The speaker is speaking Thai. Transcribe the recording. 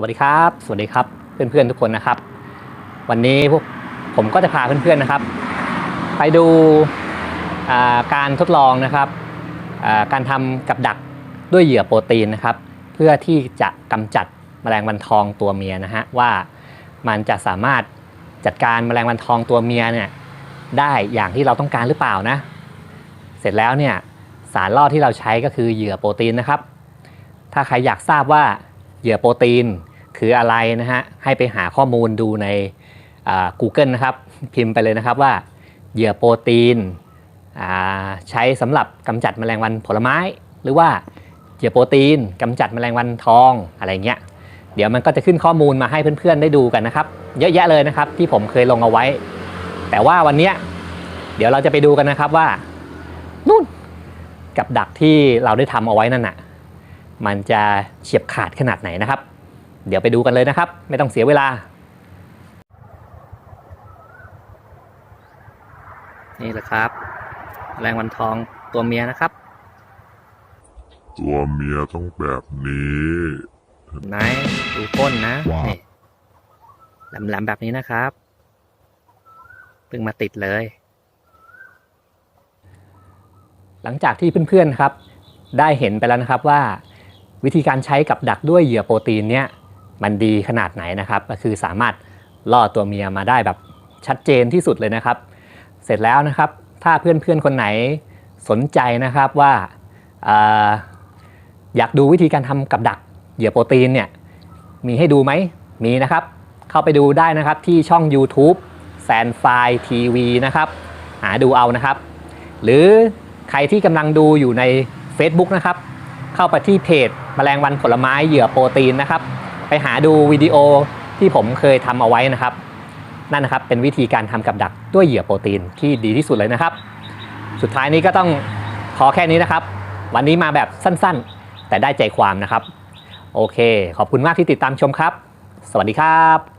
วัสดีครับ สวัสดีครับเพื่อนๆทุกคนนะครับ วันนี้พวกผมก็จะพาเพื่อนๆนะครับ ไปดูการทดลองนะครับการทำกับดักด้วยเหยื่อโปรตีนนะครับ เพื่อที่จะกำจัดแมลงวันทองตัวเมียนะฮะว่ามันจะสามารถจัดการแมลงวันทองตัวเมียเนี่ยได้อย่างที่เราต้องการหรือเปล่านะ เสร็จแล้วเนี่ยสารล่อที่เราใช้ก็คือเหยื่อโปรตีนนะครับ ถ้าใครอยากทราบว่าเหยื่อโปรตีน คืออะไรนะฮะให้ไปหาข้อมูลดูใน Google นะครับ พิมพ์ไปเลยนะครับว่าเหยื่อโปรตีนใช้สำหรับกำจัดแมลงวันผลไม้ หรือว่าเหยื่อโปรตีนกำจัดแมลงวันทองอะไรเงี้ยเดี๋ยวมันก็จะขึ้นข้อมูลมาให้เพื่อนๆได้ดูกันนะครับ เยอะแยะเลยนะครับที่ผมเคยลงเอาไว้ แต่ว่าวันนี้เดี๋ยวเราจะไปดูกันนะครับว่านู่นกับดักที่เราได้ทำเอาไว้นั่นน่ะมันจะเฉียบขาดขนาดไหนนะครับ เดี๋ยวไปดูกันเลยนะครับ ไม่ต้องเสียเวลา นี่แหละครับแมลงวันทองตัวเมียนะครับ ตัวเมียต้องแบบนี้ไหนดูก้นนะว้าวนี่แหลมๆแบบนี้นะครับเพิ่งมาติดเลย หลังจากที่เพื่อนๆครับ ได้เห็นไปแล้วนะครับว่า วิธีการใช้กับดักด้วยเหยื่อโปรตีนเนี่ย มันดีขนาดไหนนะครับ ก็คือสามารถล่อตัวเมียมาได้แบบชัดเจนที่สุดเลยนะครับ เสร็จแล้วนะครับ ถ้าเพื่อนๆคนไหนสนใจนะครับว่าอออยากดูวิธีการทำกับดักเหยื่อโปรตีนเนี่ยมีให้ดูไหมมีนะครับ เข้าไปดูได้นะครับที่ช่อง YouTube แซนไฟทีวีนะครับหาดูเอานะครับ หรือใครที่กำลังดูอยู่ใน Facebook นะครับ เข้าไปที่เพจแมลงวันผลไม้เหยื่อโปรตีนนะครับ ไปหาดูวิดีโอที่ผมเคยทำเอาไว้นะครับ นั่นนะครับเป็นวิธีการทำกับดักด้วยเหยื่อโปรตีนที่ดีที่สุดเลยนะครับ สุดท้ายนี้ก็ต้องขอแค่นี้นะครับ วันนี้มาแบบสั้นๆ แต่ได้ใจความนะครับ โอเค ขอบคุณมากที่ติดตามชมครับ สวัสดีครับ